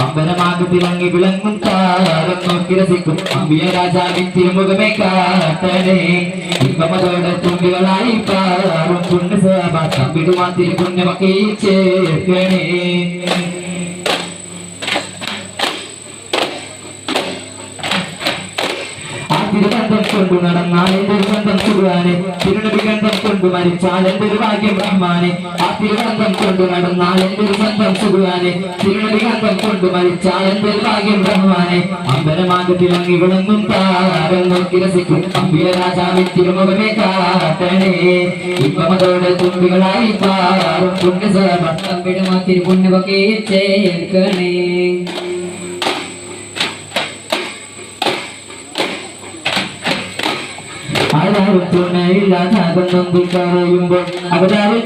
അമ്പലമാകു തിളങ്ങി വിളങ്ങും താരം നോക്കി രസിക്കും. അമ്പിയ രാജാവിൻ തിരുമുഖമേ കാട്ടനെ ഇമ്പമതോടെ തുമ്പികളായി പാറും പുണ്യസഭ തമ്പിടുമാ തിരുപുണ്യമൊക്കെ ചേർക്കണേ. തിരുബന്ധം കൊണ്ട് നടന്നാലെ എന്തൊരു ചുടുവാനെ സുഖാനെ കൊണ്ട് മരിച്ചാൽ ഭാഗ്യം റഹ്മാനെ ആ തിരുബന്ധം കൊണ്ട് നടന്നാൽ എന്തൊരു ബന്ധം സുഖാനെ കൊണ്ട് കൊണ്ടു മരിച്ചാൽ എന്തൊരു ഭാഗ്യം റഹ്മാനെ അമ്പലമാകെ തിളങ്ങി വിളങ്ങും താരം നോക്കി രസിക്കും അമ്പിയ രാജാവിൻ തിരുമുഖമേ കാട്ടണേ. ഇപ്പമതോടെ തുമ്പികളായി പാറും പുണ്യസഭ തമ്പിടുമാ തിരുപുണ്യമൊക്കെ ചേർക്കണേ.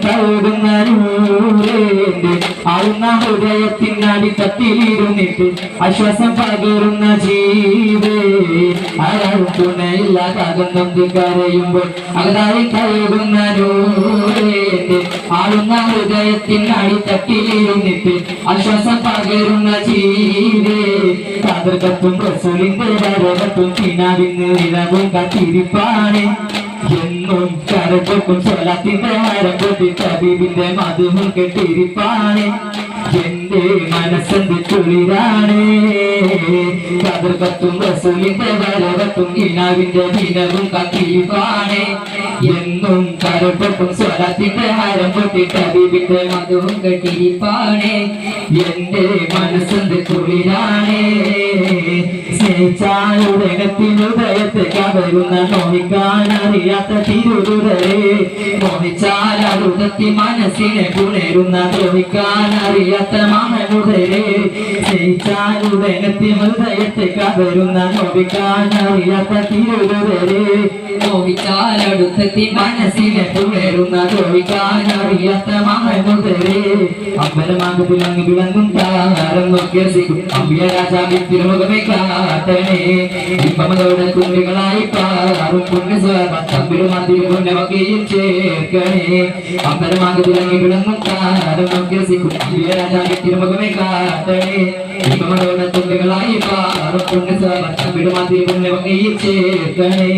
കഴുകുന്ന നൂറേന്റെ ആളുന്ന തട്ടിലിരുന്നിട്ട് പകരുന്ന ജീവേ. കരയുമ്പോൾ അവരാരിൽ കഴുകുന്ന ആളുന്ന ഹൃദയത്തിനടി പകരുന്ന ജീവേ. കാതർക്കത്തും റസൂലിന്റെ വരവത്തും കിനാവിന്ന് നിലവും കാത്തിരിപ്പാണ്. എന്നും കരപ്പൊക്കും സ്വലത്തിന്റെ മരം പൊട്ടി തബീബിന്റെ മധുവും കെട്ടിരിപ്പാണ്. എന്റെ മനസ്സെന്ത് കുളിരാണ്. കതിർക്കത്തും റസൂലിന്റെ വരവത്തും ഇനാവിന്റെ വിനവും കാത്തിരിപ്പാണ്. എന്നും കരപ്പൊക്കും സ്വലത്തിന്റെ മരം പൊട്ടി തബീബിന്റെ മധുവും കെട്ടിരിപ്പാണ്. എന്റെ മനസ്സെന്ത് കുളിരാണ് സ്നേഹിച്ചാലുടകത്തിനുദയത്തെ കവരുന്ന തിരുതുരരെ മോഹിച്ചാൽ അറുതത്തി മനസ്സിനെ പുണരുന്ന ദ്രോഹിക്കാൻ അറിയാത്ത മഹനുദരെ സ്നേഹിച്ചാലുടകത്തി ഹൃദയത്തെ കവരുന്ന നോവിക്കാൻ അറിയാത്ത തിരുതുരരെ മോഹിച്ചാലടുത്തെത്തി മനസ്സിനെ പുണരുന്ന ദ്രോഹിക്കാൻ അമ്പലമാകു വിളങ്ങി വിളങ്ങും താരം നോക്കി രസിക്കും അമ്പിയ രാജാവിൻ തിരുമുഖമേ കാട്ടണേ ഇപ്പമതോടെ തുള്ളികളായി പാറും പുണ്യസ്വരമ തമ്പിടുമാ തിരുപുണ്യമൊക്കെയും ചേർക്കണേ അമ്പലമാകു വിളങ്ങി വിളങ്ങും താരം നോക്കി രസിക്കും അമ്പിയ രാജാവിൻ തിരുമുഖമേ കാട്ടണേ ഇപ്പമതോടെ തുള്ളികളായി പാറും പുണ്യസ്വരമ തമ്പിടുമാ തിരുപുണ്യമൊക്കെയും ചേർക്കണേ